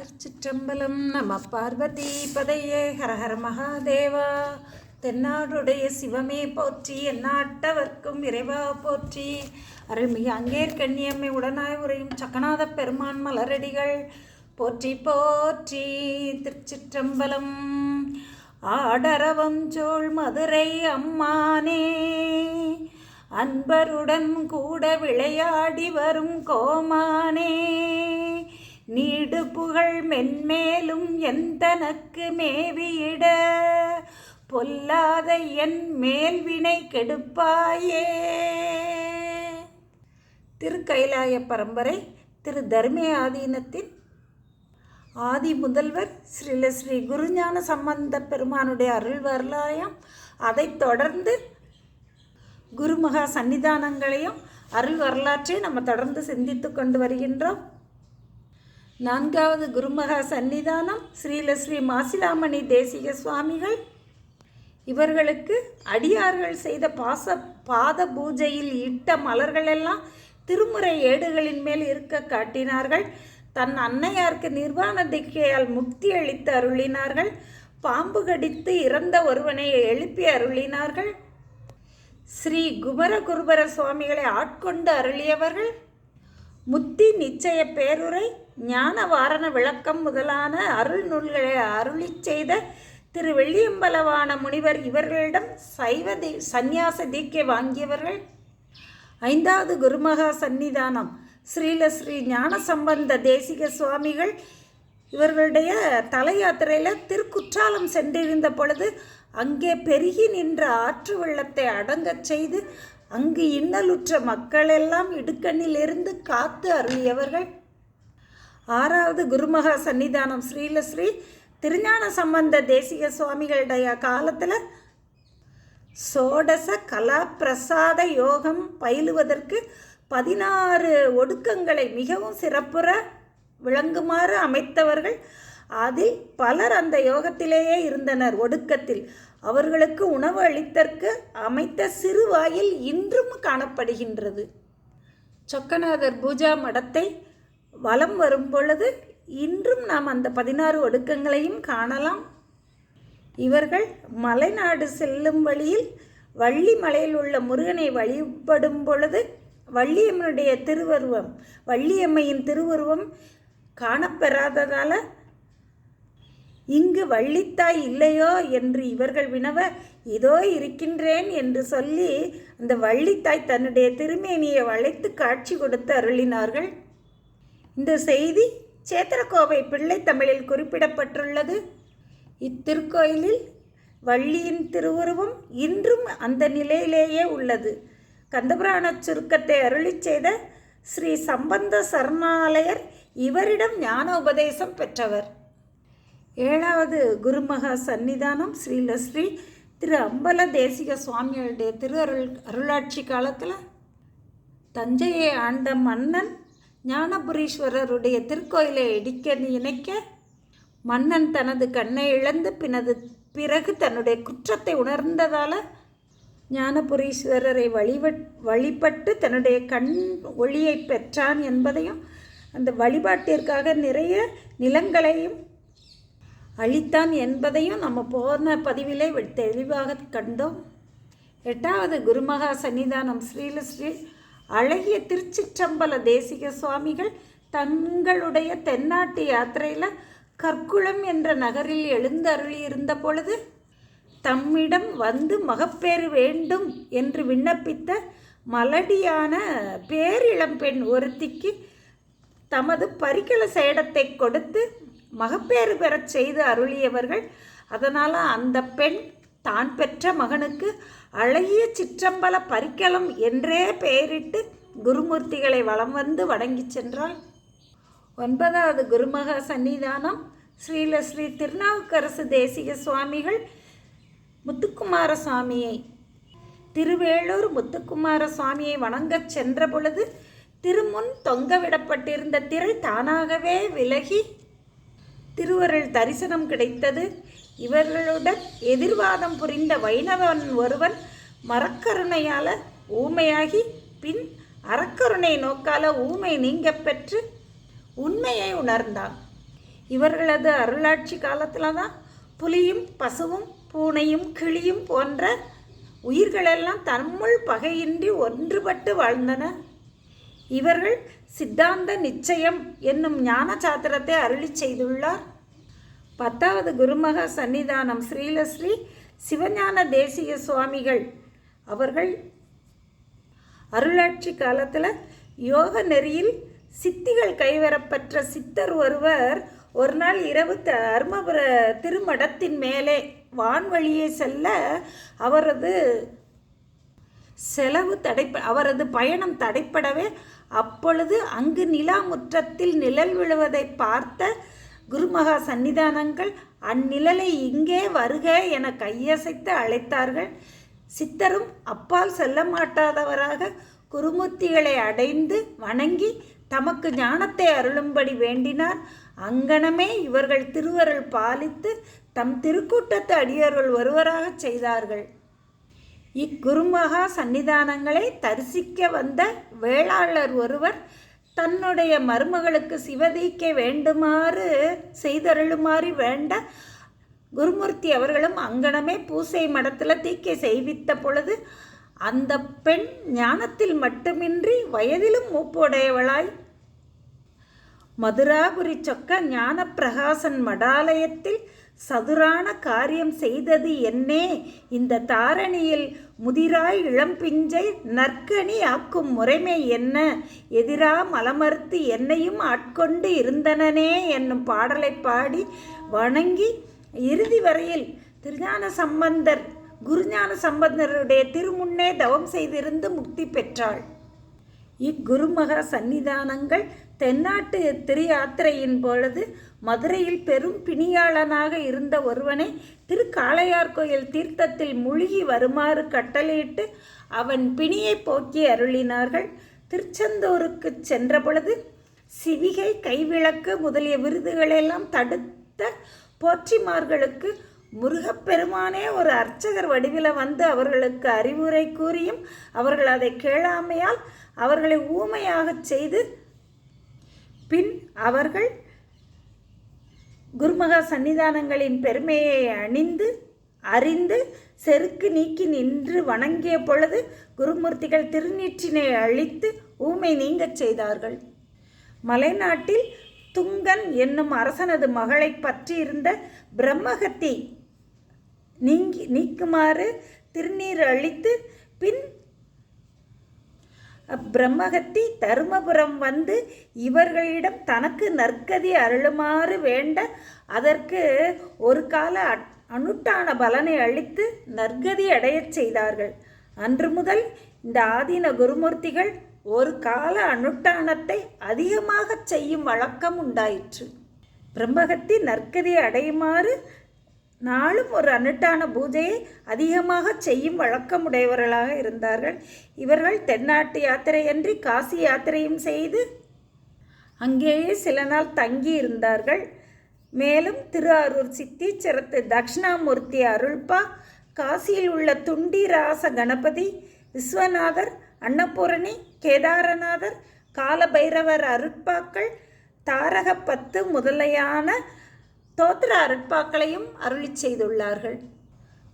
திருச்சிற்றம்பலம் நம பார்வதி பதையே. ஹரஹர மகாதேவா. தென்னாடுடைய சிவமே போற்றி எந்நாட்டவர்க்கும் இறைவா போற்றி. அருள்மிகு அங்கேர் கண்ணியம்மை உடனாய் உரையும் சக்கநாத பெருமான் மலரடிகள். போற்றி போற்றி திருச்சிற்றம்பலம். ஆடரவம் சோழ் மதுரை அம்மானே. அன்பருடன் கூட விளையாடி வரும் கோமானே. நீடு புகழ் மென்மேலும் எந்தனக்கு மேவியிட? பொல்லாத என் மேல்வினை கெடுப்பாயே. திருக்கைலாய பரம்பரை திரு தர்மே ஆதீனத்தின் ஆதி முதல்வர் ஸ்ரீல ஸ்ரீ குருஞான சம்பந்த பெருமானுடைய அருள் வரலாயம். அதைத் தொடர்ந்து குருமகா சன்னிதானங்களையும் அருள் வரலாற்றை நம்ம தொடர்ந்து சிந்தித்து கொண்டு வருகின்றோம். நான்காவது குருமகா சன்னிதானம் ஸ்ரீலஸ்ரீ மாசிலாமணி தேசிக சுவாமிகள். இவர்களுக்கு அடியார்கள் செய்த பாச பாத பூஜையில் இட்ட மலர்களெல்லாம் திருமுறை ஏடுகளின் மேல் இருக்க காட்டினார்கள். தன் அன்னையாருக்கு நிர்வாண திக்கையால் முக்தி அளித்து அருளினார்கள். பாம்பு கடித்து இறந்த ஒருவனை எழுப்பி அருளினார்கள். ஸ்ரீ குமர குருபர சுவாமிகளை ஆட்கொண்டு அருளியவர்கள். முத்தி நிச்சய பேருரை ஞான வாரண விளக்கம் முதலான அருள் நூல்களை அருளிச் செய்த திரு வெள்ளியம்பலவான முனிவர் இவர்களிடம் சைவ தி சந்நியாச தீக்கை வாங்கியவர்கள். ஐந்தாவது குருமகா சந்நிதானம் ஸ்ரீல ஸ்ரீ ஞான சம்பந்த தேசிக சுவாமிகள். இவர்களுடைய தல யாத்திரையில் திருக்குற்றாலம் சென்றிருந்த பொழுது அங்கே பெருகி நின்ற ஆற்று வெள்ளத்தை அடங்கச் செய்து அங்கு இன்னலுற்ற மக்களெல்லாம் இடுக்கண்ணிலிருந்து காத்து அருளியவர்கள். ஆறாவது குருமகா சன்னிதானம். ஸ்ரீல ஸ்ரீ திருஞான சம்பந்த தேசிக சுவாமிகளுடைய காலத்தில் சோடச கலா பிரசாத யோகம் பயிலுவதற்கு பதினாறு ஒடுக்கங்களை மிகவும் சிறப்புற விளங்குமாறு அமைத்தவர்கள். அதில் பலர் அந்த யோகத்திலேயே இருந்தனர். ஒடுக்கத்தில் அவர்களுக்கு உணவு அளித்தற்கு அமைத்த சிறு வாயில் இன்றும் காணப்படுகின்றது. சொக்கநாதர் பூஜா மடத்தை வலம் வரும் பொழுது இன்றும் நாம் அந்த பதினாறு ஒடுக்கங்களையும் காணலாம். இவர்கள் மலைநாடு செல்லும் வழியில் வள்ளி மலையில் உள்ள முருகனை வழிபடும் பொழுது வள்ளியம்மனுடைய திருவுருவம் வள்ளியம்மையின் திருவுருவம் காணப்பெறாததால் இங்கு வள்ளித்தாய் இல்லையோ என்று இவர்கள் வினவ இதோ இருக்கின்றேன் என்று சொல்லி அந்த வள்ளித்தாய் தன்னுடைய திருமேனியை வளைத்து காட்சி கொடுத்து அருளினார்கள். இந்த செய்தி சேத்திரக்கோவை பிள்ளை தமிழில் குறிப்பிடப்பட்டுள்ளது. இத்திருக்கோயிலில் வள்ளியின் திருவுருவம் இன்றும் அந்த நிலையிலேயே உள்ளது. கந்தபுராண சுருக்கத்தை அருளிச் செய்த ஸ்ரீ சம்பந்த சரணாலயர் இவரிடம் ஞான உபதேசம் பெற்றவர். ஏழாவது குருமகா சன்னிதானம் ஸ்ரீலஸ்ரீ திரு அம்பல தேசிக சுவாமிகளுடைய திரு அருள் அருளாட்சி காலத்தில் தஞ்சையை ஆண்ட மன்னன் ஞானபுரீஸ்வரருடைய திருக்கோயிலை இடிக்க இணைக்க மன்னன் தனது கண்ணை இழந்து பினது பிறகு தன்னுடைய குற்றத்தை உணர்ந்ததால் ஞானபுரீஸ்வரரை வழிபட் வழிபட்டு தன்னுடைய கண் ஒளியை பெற்றான் என்பதையும் அந்த வழிபாட்டிற்காக நிறைய நிலங்களையும் அழித்தான் என்பதையும் நம்ம போன பதிவிலே தெளிவாக கண்டோம். எட்டாவது குருமகா சன்னிதானம் ஸ்ரீலஸ்ரீ அழகிய திருச்சிற்றம்பல தேசிக சுவாமிகள் தங்களுடைய தென்னாட்டு யாத்திரையில் கற்குளம் என்ற நகரில் எழுந்தருளி இருந்த பொழுது தம்மிடம் வந்து மகப்பேறு வேண்டும் என்று விண்ணப்பித்த மலடியான பேரிளம்பெண் ஒருத்திக்கு தமது பரிக்கல சேடத்தை கொடுத்து மகப்பேறு பெறச் செய்து அருளியவர்கள். அதனால் அந்த பெண் தான் பெற்ற மகனுக்கு அழகிய சிற்றம்பல பரிக்கலம் என்றே பெயரிட்டு குருமூர்த்திகளை வலம் வந்து வணங்கி சென்றாள். ஒன்பதாவது குருமக சன்னிதானம். ஸ்ரீல ஸ்ரீ திருநாவுக்கரசு தேசிக சுவாமிகள் முத்துக்குமார சுவாமியை திருவேளூர் முத்துக்குமார சுவாமியை வணங்கச் சென்ற பொழுது திருமுன் தொங்கவிடப்பட்டிருந்த திரை தானாகவே விலகி திருவருள் தரிசனம் கிடைத்தது. இவர்களுடன் எதிர்வாதம் புரிந்த வைணவன் ஒருவன் மரக்கருணையால் ஊமையாகி பின் அறக்கருணை நோக்கால ஊமை நீங்க பெற்று உண்மையை உணர்ந்தான். இவர்களது அருளாட்சி காலத்தில் தான் புலியும் பசுவும் பூனையும் கிளியும் போன்ற உயிர்களெல்லாம் தம்முள் பகையின்றி ஒன்றுபட்டு வாழ்ந்தன. இவர்கள் சித்தாந்த நிச்சயம் என்னும் ஞான சாத்திரத்தை அருளி செய்துள்ளார். பத்தாவது குருமக சன்னிதானம். ஸ்ரீலஸ்ரீ சிவஞான தேசிய சுவாமிகள் அவர்கள் அருளாட்சி காலத்தில் யோக நெறியில் சித்திகள் கைவரப்பெற்ற சித்தர் ஒருவர் ஒரு நாள் இரவு தர்மபுர திருமடத்தின் மேலே வான்வழியே செல்ல அவரது செலவு தடைப்ப அவரது பயணம் தடைப்படவே அப்பொழுது அங்கு நிலா முற்றத்தில் நிழல் விழுவதை பார்த்த குருமகா சன்னிதானங்கள் அந்நிழலை இங்கே வருக என கையசைத்து அழைத்தார்கள். சித்தரும் அப்பால் செல்ல மாட்டாதவராக குருமூர்த்திகளை அடைந்து வணங்கி தமக்கு ஞானத்தை அருளும்படி வேண்டினார். அங்கனமே இவர்கள் திருவருள் பாலித்து தம் திருக்கூட்டத்து அடியர்கள் ஒருவராகச் செய்தார்கள். இக்குருமகா சன்னிதானங்களை தரிசிக்க வந்த வேளாளர் ஒருவர் தன்னுடைய மருமகளுக்கு சிவதீக்க வேண்டுமாறு செய்தருளுமாறி வேண்ட குருமூர்த்தி அவர்களும் அங்கனமே பூசை மடத்தில் தீக்கை செய்வித்த பொழுது அந்த பெண் ஞானத்தில் மட்டுமின்றி வயதிலும் மூப்புடையவளாய். மதுராபுரி சொக்க ஞானப்பிரகாசன் மடாலயத்தில் சதுரான காரியம் செய்தது என்னே? இந்த தாரணியில் முதிராய் இளம்பிஞ்சை நற்கனி ஆக்கும் முறைமை என்ன? எதிரா மலமறுத்து என்னையும் ஆட்கொண்டு இருந்தனனே என்னும் பாடலை பாடி வணங்கி இறுதி வரையில் திருஞான சம்பந்தர் குருஞான சம்பந்தருடைய திருமுன்னே தவம் செய்திருந்து முக்தி பெற்றாள். இக்குருமகா சந்நிதானங்கள் தென்னாட்டு திரையாத்திரையின் பொழுது மதுரையில் பெரும் பிணியாளனாக இருந்த ஒருவனை திருக்காளையார் கோயில் தீர்த்தத்தில் மூழ்கி வருமாறு கட்டளையிட்டு அவன் பிணியை போக்கி அருளினார்கள். திருச்செந்தூருக்கு சென்ற பொழுது சிவிகை கைவிளக்கு முதலிய விருதுகளெல்லாம் தடுத்த போற்றிமார்களுக்கு முருகப்பெருமானே ஒரு அர்ச்சகர் வடிவில் வந்து அவர்களுக்கு அறிவுரை கூறியும் அவர்கள் அதை கேளாமையால் அவர்களை ஊமையாகச் செய்து பின் அவர்கள் குருமகா சன்னிதானங்களின் பெருமையை அணிந்து அறிந்து செருக்கு நீக்கி நின்று வணங்கிய பொழுது குருமூர்த்திகள் திருநீற்றினை அழித்து ஊமை நீங்கச் செய்தார்கள். மலைநாட்டில் துங்கன் என்னும் அரசனது மகளை பற்றியிருந்த பிரம்மகத்தி நீங்கி நீக்குமாறு திருநீர் அழித்து பின் பிரம்மகத்தி தருமபுரம் வந்து இவர்களிடம் தனக்கு நற்கதி அருளுமாறு வேண்ட அதற்கு ஒரு கால அனுட்டான பலனை அளித்து நற்கதி அடையச் செய்தார்கள். அன்று முதல் இந்த ஆதீன குருமூர்த்திகள் ஒரு கால அனுட்டானத்தை அதிகமாக செய்யும் வழக்கம் உண்டாயிற்று. பிரம்மகத்தி நற்கதி அடையுமாறு நாளும் ஒரு அன்னட்டான பூஜையை அதிகமாக செய்யும் வழக்கமுடையவர்களாக இருந்தார்கள். இவர்கள் தென்னாட்டு யாத்திரையன்றி காசி யாத்திரையும் செய்து அங்கேயே சில நாள் தங்கி இருந்தார்கள் மேலும் திருவாரூர் சித்தீச்சரத்து தக்ஷணாமூர்த்தி அருள்பா காசியில் உள்ள துண்டிராச கணபதி விஸ்வநாதர் அன்னபூரணி கேதாரநாதர் காலபைரவர் அருட்பாக்கள் தாரகப்பத்து முதலையான தோத்திர அருட்பாக்களையும் அருளி செய்துள்ளார்கள்.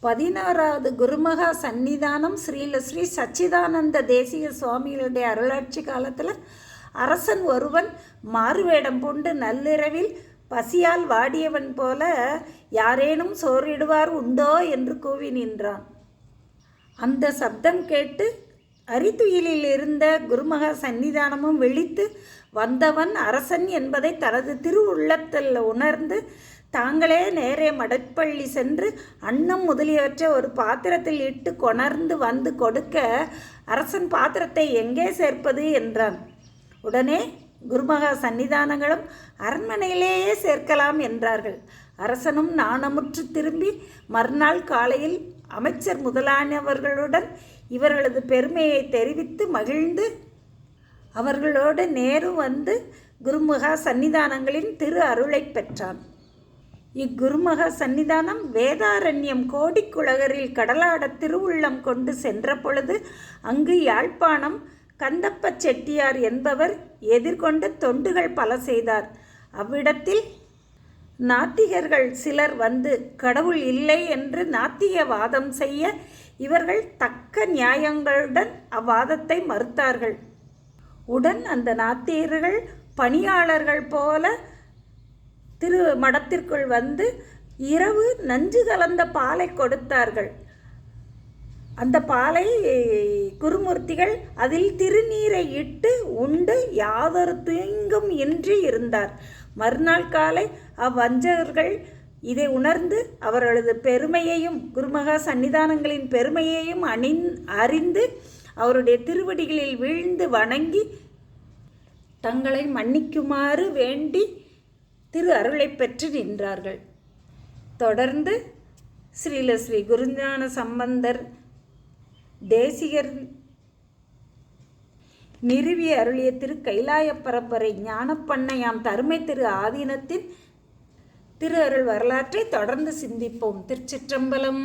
பதினாறாவது குருமகா சந்நிதானம் ஸ்ரீல ஸ்ரீ சச்சிதானந்த தேசிய சுவாமிகளுடைய அருளாட்சி காலத்தில் அரசன் ஒருவன் மாறுவேடம் பூண்டு நள்ளிரவில் பசியால் வாடியவன் போல யாரேனும் சோறிடுவார் உண்டோ என்று கூவி நின்றான். அந்த சப்தம் கேட்டு அரித்துயிலில் இருந்த குருமகா சன்னிதானமும் விழித்து வந்தவன் அரசன் என்பதை தனது திரு உள்ளத்தில் உணர்ந்து தாங்களே நேரே மடப்பள்ளி சென்று அன்னம் முதலியவற்றை ஒரு பாத்திரத்தில் இட்டு கொணர்ந்து வந்து கொடுக்க அரசன் பாத்திரத்தை எங்கே சேர்ப்பது? என்றான். உடனே குருமகா சன்னிதானங்களும் அரண்மனையிலேயே சேர்க்கலாம் என்றார்கள். அரசனும் நாணமுற்று திரும்பி மறுநாள் காலையில் அமைச்சர் முதலானவர்களுடன் இவர்களது பெருமையை தெரிவித்து மகிழ்ந்து அவர்களோடு நேரும் வந்து குருமுகா சன்னிதானங்களின் திரு அருளை பெற்றான். இக்குருமக சந்நிதானம் வேதாரண்யம் கோடிக்குழகரில் கடலாட திருவுள்ளம் கொண்டு சென்ற பொழுது அங்கு யாழ்ப்பாணம் கந்தப்ப செட்டியார் என்பவர் எதிர்கொண்டு தொண்டுகள் பல செய்தார். அவ்விடத்தில் நாத்திகர்கள் சிலர் வந்து கடவுள் இல்லை என்று நாத்திகவாதம் செய்ய இவர்கள் தக்க நியாயங்களுடன் அவ்வாதத்தை மறுத்தார்கள். உடன் அந்த நாத்திகர்கள் பணியாளர்கள் போல திரு மடத்திற்குள் வந்து இரவு நஞ்சு கலந்த பாலை கொடுத்தார்கள். அந்த பாலை குருமூர்த்திகள் அதில் திருநீரை இட்டு உண்டு யாதொரு தீங்கும் இன்றி இருந்தார். மறுநாள் காலை அவ்வஞ்சகர்கள் இதை உணர்ந்து அவர்களது பெருமையையும் குருமகா சன்னிதானங்களின் பெருமையையும் அணிந் அறிந்து அவருடைய திருவடிகளில் வீழ்ந்து வணங்கி தங்களை மன்னிக்குமாறு வேண்டி திரு அருளை பெற்று நின்றார்கள். தொடர்ந்து ஸ்ரீல ஸ்ரீ குருஞான சம்பந்தர் தேசிகர் நிறுவி அருளிய திரு கைலாய பரம்பரை ஞானப்பண்ணையாம் தருமை திரு ஆதீனத்தின் திரு அருள் வரலாற்றை தொடர்ந்து சிந்திப்போம். திருச்சிற்றம்பலம்.